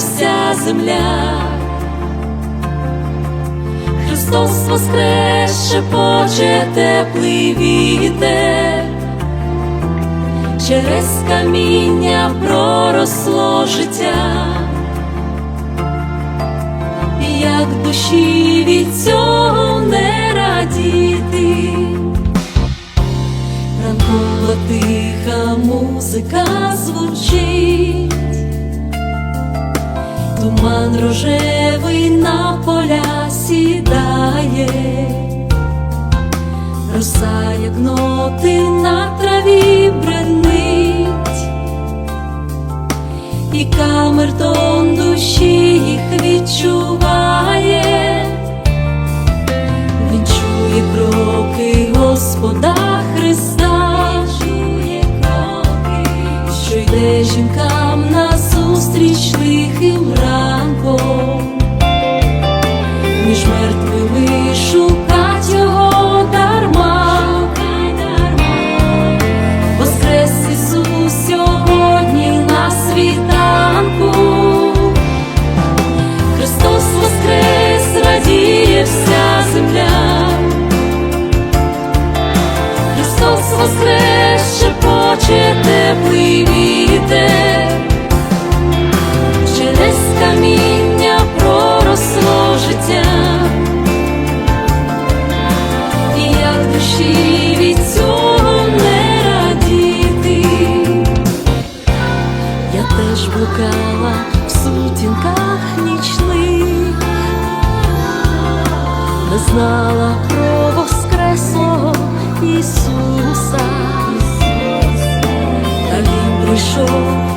вся земля. Христос воскрес, шепоче теплий вітер, через каміння проросло життя, І як душі від цього не радіти, ранкова тиха музика туман рожевий на поля сідає, роса, як ноти на траві бренить, і камертон душі їх відчуває, він чує кроки Господа Христа, що йде жінкам назустріч лихим ранком. Між мертвими шукать його дарма, воскрес Ісус сьогодні на світанку, Христос воскрес, радіє вся земля, Христос воскрес, шепоче теплий теж блукала в сутінках нічних, не знала про воскреслого Ісуса. Та він прийшов